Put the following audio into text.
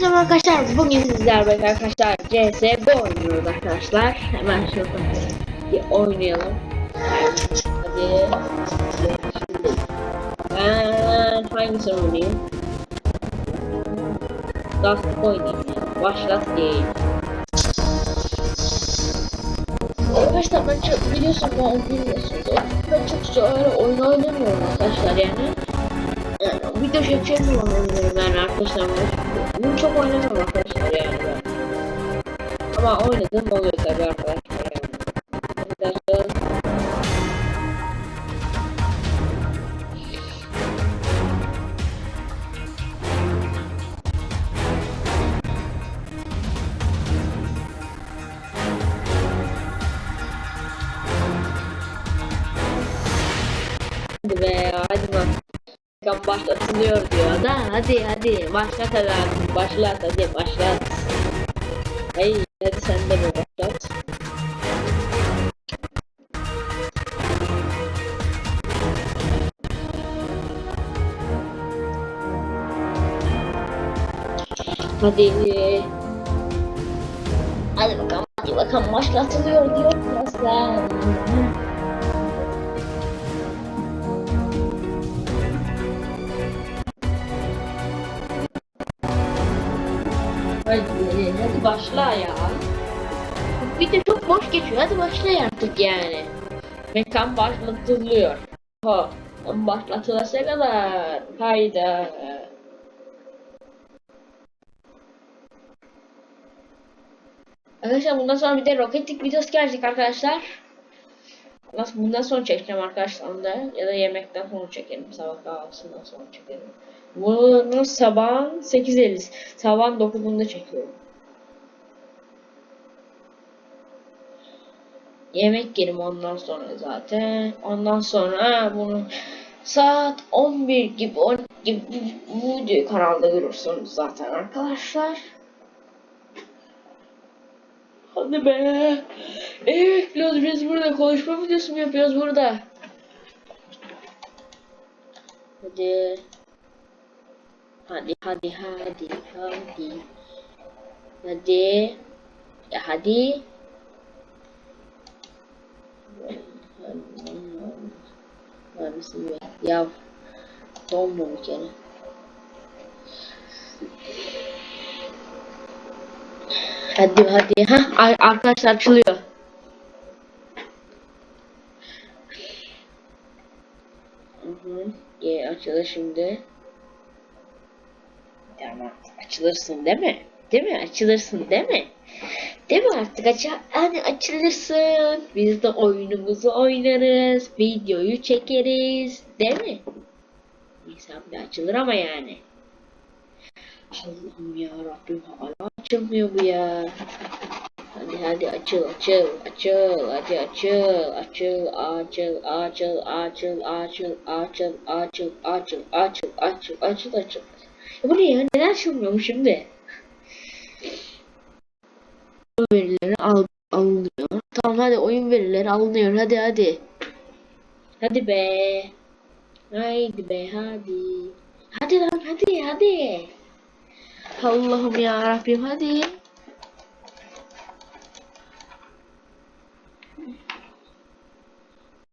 Merhaba arkadaşlar. Bugün sizlerle birlikte arkadaşlar CSGO oynuyoruz arkadaşlar. Hemen şuradan bir oynayalım. Hadi. Ben hangisini oynayayım? Dust oynayayım ya. Başlat diyeyim. Arkadaşlar ben çok biliyorsun ben bilmiyorsunuz. Ben çok sonra oyun oynamıyorum arkadaşlar yani. Yani video çekeceğim zaman yani arkadaşlar bunu çok oynamam arkadaşlar yani. Ama oynadım oluyor tabi arkadaşlar yani. Arkadaşlar Hadi be hadi bak. Kan başlatılıyor diyor da hadi hadi başlat hadi başlat hadi başlat. Hey hadi sen de bir başlat. Hadi. Hadi bakalım hadi bakalım başlatılıyor diyor ya. Başla ya. Bir de çok boş geçiyor. Hadi başla artık yani. Mekan başlatılıyor. Ha, başlatılası kadar. Hayda. Arkadaşlar bundan sonra bir de roketik videosu gelecek arkadaşlar. Nasıl bundan sonra çekeceğim arkadaşlar da ya da yemekten sonra çekelim sabah kahvaltısından sonra çekelim. Bunu sabahın 8.50 sabahın 9'unda çekiyorum. Yemek yerim ondan sonra zaten. Ondan sonra bunu saat 11 gibi 12 gibi bu videoyu kanalda görürsünüz zaten arkadaşlar. Hadi be. Evet bekliyoruz biz burada konuşma videosu mu yapıyoruz burada? Hadi. Hadi hadi hadi hadi. Hadi. Ya hadi. Neredesin be? Ya. Dolma bir. Hadi hadi. Ha arkadaşlar açılıyor. Ye açılır şimdi. Tamam açılırsın değil mi? Değil mi? Açılırsın değil mi? Değil mi artık aç hani açılırsın. Biz de oyunumuzu oynarız. Videoyu çekeriz. Değil mi? İnsan bir açılır ama yani. Allah'ım ya Rabbim hala açılmıyor bu ya. Hadi hadi açıl açıl açıl hadi açıl açıl açıl açıl açıl açıl açıl açıl açıl açıl açıl açıl açıl ya bu ne ya neden açılmıyor şimdi? Oyun verileri al alınıyor. Tamam hadi oyun verileri alınıyor hadi hadi. Hadi be. Haydi be hadi. Hadi lan hadi hadi. Allah'ım ya Rabbim hadi.